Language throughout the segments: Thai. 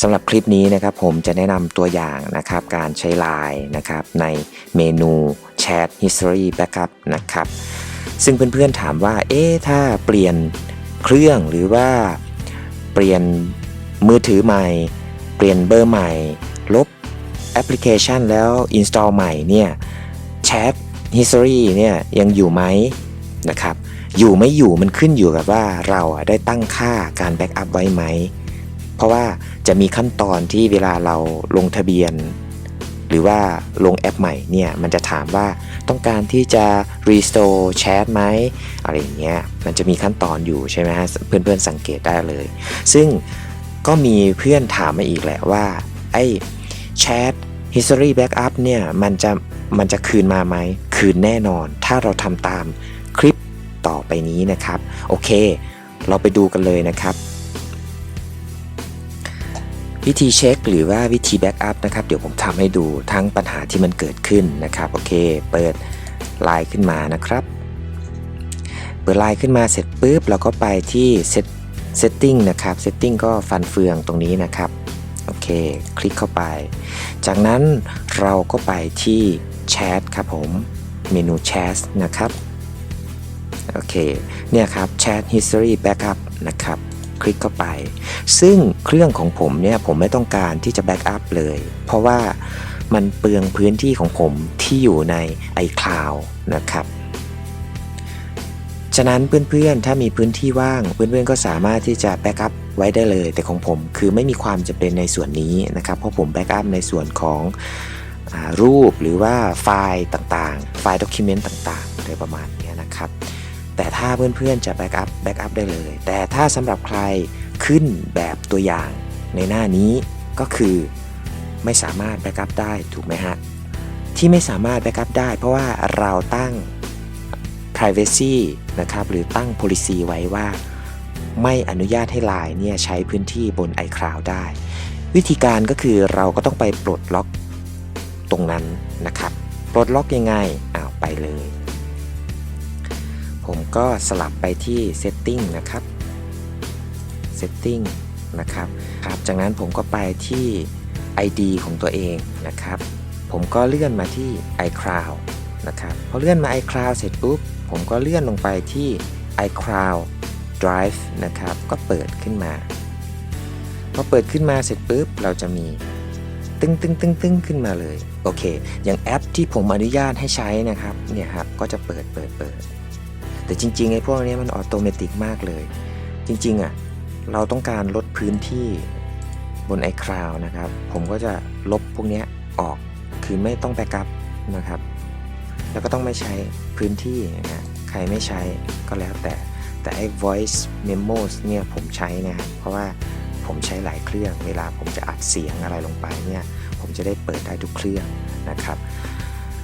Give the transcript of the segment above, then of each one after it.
สำหรับคลิปนี้นะครับผมจะแนะนำตัวอย่างนะครับการใช้ Line นะครับในเมนู Chat History Backup นะครับซึ่งเพื่อนๆถามว่าเอ๊ะถ้าเปลี่ยนเครื่องหรือว่าเปลี่ยนมือถือใหม่ เปลี่ยนเบอร์ใหม่ ลบแอปพลิเคชันแล้ว install ใหม่เนี่ย Chat History เนี่ยยังอยู่ไหมนะครับอยู่ไม่อยู่มันขึ้นอยู่กับว่าเราอะได้ตั้งค่าการแบ็กอัพไว้ไหม เพราะว่าจะมีขั้นตอนที่เวลาเราลงทะเบียน หรือว่าลงแอปใหม่เนี่ยมันจะถามว่าต้องการที่จะ restore chat ไหมอะไรอย่างเงี้ยมันจะมีขั้นตอนอยู่ใช่ไหมฮะเพื่อนๆสังเกตได้เลย ซึ่งก็มีเพื่อนถามมาอีกแหละว่าไอ้ chat history backup เนี่ยมันจะมันจะคืนมาไหม คืนแน่นอน ถ้าเราทำตามคลิปต่อไปนี้นะครับ โอเค เราไปดูกันเลยนะครับ วิธีเช็คหรือว่าวิธีแบ็กอัพนะครับเดี๋ยวผมทำให้ดูทั้งปัญหาที่มันเกิดขึ้นนะครับโอเค เปิดไลน์ขึ้นมานะครับ เปิดไลน์ขึ้นมาเสร็จปุ๊บเราก็ไปที่เซตเซตติ้งนะครับเซตติ้งก็ฟันเฟืองตรงนี้นะครับโอเค คลิกเข้าไป จากนั้นเราก็ไปที่แชทครับผมเมนูแชทนะครับโอเคเนี่ยครับ Chat History Backup นะครับ คลิกเข้าไป ซึ่งเครื่องของผมเนี่ยผมไม่ต้องการที่จะแบ็กอัพเลย เพราะว่ามันเปลืองพื้นที่ของผมที่อยู่ใน iCloud นะครับ ฉะนั้นเพื่อนๆ ถ้ามีพื้นที่ว่าง เพื่อนๆ ก็สามารถที่จะแบ็กอัพไว้ได้เลย แต่ของผมคือไม่มีความจำเป็นในส่วนนี้นะครับ เพราะผมแบ็กอัพในส่วนของอรูปหรือว่าไฟล์ต่างๆ ไฟล์ด็อกิเมนต์ต่างๆอะไรประมาณนี้นะครับ แต่ถ้าเพื่อนๆจะแบ็กอัพแบ็กอัพได้เลย แต่ถ้าสำหรับใครขึ้นแบบตัวอย่างในหน้านี้ก็คือไม่สามารถแบ็กอัพได้ถูกไหมฮะ ที่ไม่สามารถแบ็กอัพได้ เพราะว่าเราตั้ง privacy นะครับหรือตั้ง policy ไว้ว่า ไม่อนุญาตให้ Line เนี่ยใช้พื้นที่บน iCloud ได้ วิธีการก็คือเราก็ต้องไปปลดล็อกตรงนั้นนะครับ ปลดล็อกยังไงอ้าวไปเลย ผมก็สลับไปที่ setting นะครับ setting นะครับครับจากนั้นผมก็ไปที่ ID ของตัวเองนะครับ ผมก็เลื่อนมาที่ iCloud นะครับพอเลื่อนมา iCloud เสร็จปุ๊บ ผมก็เลื่อนลงไปที่ iCloud Drive นะครับ ก็เปิดขึ้นมา พอเปิดขึ้นมาเสร็จปุ๊บ เราจะมีตึ้งตึ้งตึ้งตึ้งขึ้นมาเลย โอเค อย่างแอปที่ผมอนุญาตให้ใช้นะครับ เนี่ยครับ ก็จะเปิดเปิดเปิด แต่จริงๆไอ้พวกนี้มันออโตเมติกมากเลย จริงๆอะเราต้องการลดพื้นที่บน iCloud นะครับ ผมก็จะลบพวกนี้ออกคือไม่ต้องแบ็กอัพนะครับ แล้วก็ต้องไม่ใช้พื้นที่นะใครไม่ใช้ก็แล้วแต่ แต่ไอ้ voice memos เนี่ยผมใช้นะเพราะว่าผมใช้หลายเครื่อง เวลาผมจะอัดเสียงอะไรลงไปเนี่ย ผมจะได้เปิดได้ทุกเครื่องนะครับ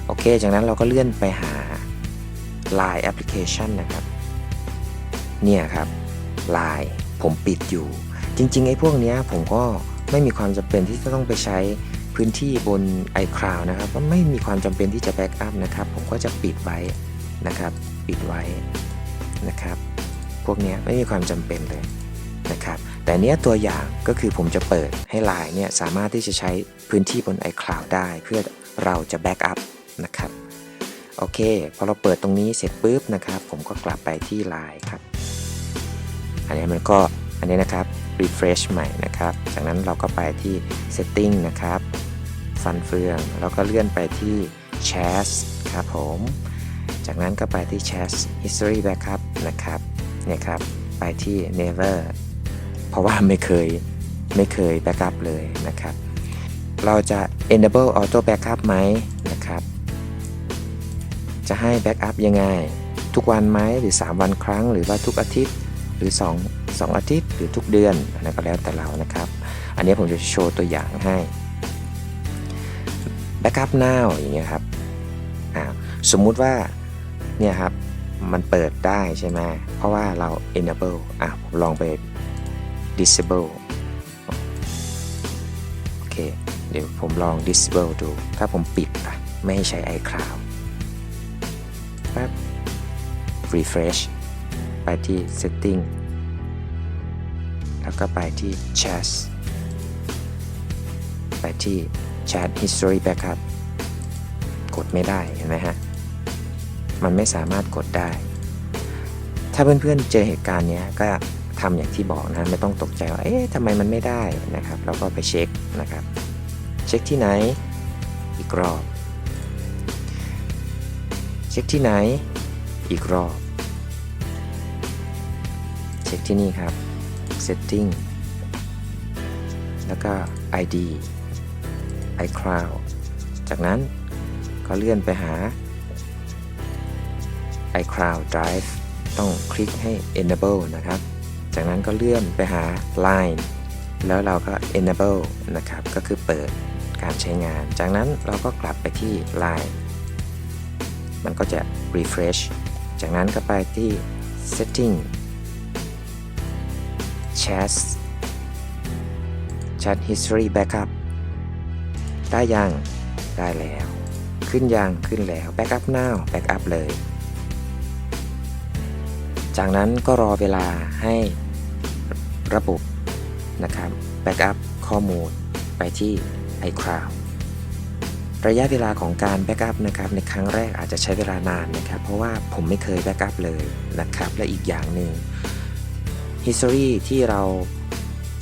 โอเค จากนั้นเราก็เลื่อนไปหา Line Application นะครับ เนี่ยครับ Line ผมปิดอยู่ จริงๆไอ้พวกเนี้ยผมก็ไม่มีความจำเป็นที่จะต้องไปใช้พื้นที่บน iCloud นะครับก็ไม่มีความจำเป็นที่จะแบ็กอัพนะครับ ผมก็จะปิดไว้นะครับ ปิดไว้นะครับ พวกเนี้ยไม่มีความจำเป็นเลยนะครับ แต่เนี้ยตัวอย่างก็คือผมจะเปิดให้ Line เนี่ยสามารถที่จะใช้พื้นที่บน iCloud ได้ เพื่อเราจะแบ็กอัพนะครับ โอเค พอเราเปิดตรงนี้เสร็จปุ๊บนะครับ ผมก็กลับไปที่ Line ครับ อันนี้มันก็อันนี้นะครับ refresh ใหม่นะครับ จากนั้นเราก็ไปที่ setting นะครับ ฟันเฟือง แล้วก็เลื่อนไปที่ chat ครับผม จากนั้นก็ไปที่ chat history backup นะครับ เนี่ยครับ ไปที่ never เพราะว่าไม่เคยไม่เคย backup เลยนะครับ เราจะ enable auto backup ไหม จะให้ backup ยังไง ทุกวันไหมหรือ 3 วันครั้ง หรือว่าทุกอาทิตย์หรือ 2 2 อาทิตย์หรือทุกเดือนอันนั้นก็แล้วแต่เรานะครับ อันนี้ผมจะโชว์ตัวอย่างให้ Backup now อย่างเงี้ยครับอ่าสมมุติว่าเนี่ยครับมันเปิดได้ใช่ไหมเพราะว่าเรา enable อะผมลองไป disable โอเค เดี๋ยวผมลอง disable ดู ถ้าผมปิดอะไม่ให้ใช้ iCloud refresh ไปที่ setting แล้วก็ไปที่ chat ที่ Chat History Backup กดไม่ได้เห็นไหมฮะ มันไม่สามารถกดได้ ถ้าเพื่อนๆเจอเหตุการณ์นี้ก็ทำอย่างที่บอกนะไม่ต้องตกใจว่า เอ๊ะทำไมมันไม่ได้นะครับ แล้วก็ไปเช็คนะครับ เช็คที่ไหน อีกรอบ เช็คที่ไหน อีกรอบ เช็คที่นี่ครับ setting แล้วก็ ID iCloud จากนั้นก็เลื่อนไปหา iCloud Drive ต้องคลิกให้ enable นะครับ จากนั้นก็เลื่อนไปหา Line แล้วเราก็ enable นะครับ ก็คือเปิดการใช้งาน จากนั้นเราก็กลับไปที่ Line มันก็จะ refresh จากนั้นก็ไปที่ setting chat chat history backup ได้ยัง ได้แล้ว ขึ้นยัง ขึ้นแล้ว backup now backup เลย จากนั้นก็รอเวลาให้ระบบนะครับ backup ข้อมูลไปที่ iCloud ระยะเวลาของการ backup นะครับในครั้งแรกอาจจะใช้เวลานานนะครับ เพราะว่าผมไม่เคย backup เลยนะครับ และอีกอย่างหนึ่ง history ที่เรา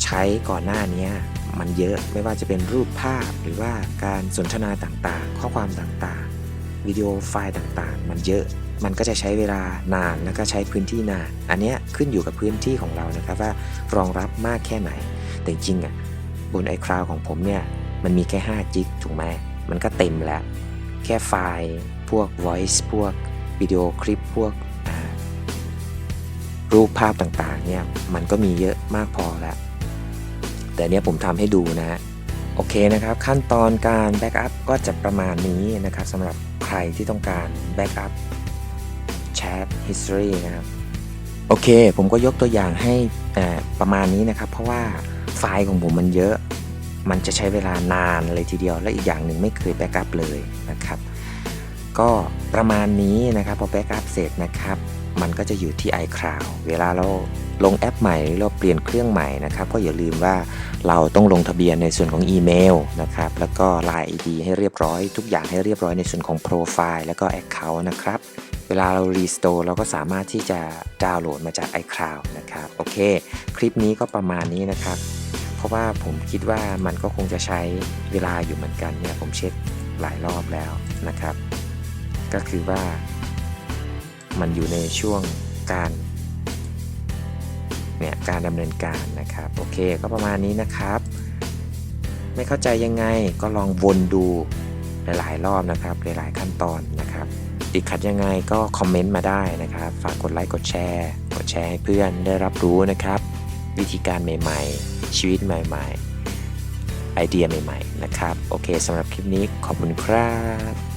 ใช้ก่อนหน้านี้มันเยอะไม่ว่าจะเป็นรูปภาพหรือว่าการสนทนาต่างๆ ข้อความต่างๆ วิดีโอไฟล์ต่างๆ มันเยอะมันก็จะใช้เวลานานแล้วก็ใช้พื้นที่นาน อันนี้ขึ้นอยู่กับพื้นที่ของเรานะครับว่ารองรับมากแค่ไหน แต่จริงอะบน iCloud ของผมเนี่ยมันมีแค่5จิกถูกไหม มันก็เต็มแล้ว แค่ไฟล์พวก voice พวกวิดีโอคลิปพวกรูปภาพต่างๆเนี่ยมันก็มีเยอะมากพอแล้ว แต่เนี่ยผมทำให้ดูนะฮะโอเคนะครับขั้นตอนการแบ็กอัพก็จะประมาณนี้นะครับสำหรับใครที่ต้องการแบ็กอัพแชท history นะครับโอเค ผมก็ยกตัวอย่างให้ประมาณนี้นะครับ เพราะว่าไฟล์ของผมมันเยอะ มันจะใช้เวลานานเลยทีเดียว และอีกอย่างหนึ่งไม่เคยแบ็กอัพเลยนะครับ ก็ประมาณนี้นะครับพอแบ็กอัพเสร็จนะครับ มันก็จะอยู่ที่ iCloud เวลาเราลงแอปใหม่หรือเราเปลี่ยนเครื่องใหม่นะครับ ก็อย่าลืมว่าเราต้องลงทะเบียนในส่วนของอีเมลนะครับ แล้วก็ Line ID ให้เรียบร้อย ทุกอย่างให้เรียบร้อยในส่วนของโปรไฟล์แล้วก็ Account นะครับ เวลาเรา Restore เราก็สามารถที่จะดาวน์โหลดมาจาก iCloud นะครับ โอเค คลิปนี้ก็ประมาณนี้นะครับ ราะว่าผมคิดว่ามันก็คงจะใช้เวลาอยู่เหมือนกันเนี่ยผมเช็คหลายรอบแล้วนะครับ ก็คือว่ามันอยู่ในช่วงการเนี่ยการดำเนินการนะครับโอเคก็ประมาณนี้นะครับ ไม่เข้าใจยังไงก็ลองวนดูหลายๆรอบนะครับหลายๆขั้นตอนนะครับ ติดขัดยังไงก็คอมเมนต์มาได้นะครับ ฝากกดไลค์กดแชร์ กดแชร์ให้เพื่อนได้รับรู้นะครับ วิธีการใหม่ๆ ชีวิตใหม่ๆ ไอเดียใหม่ๆ นะครับ โอเคสำหรับคลิปนี้ขอบคุณครับ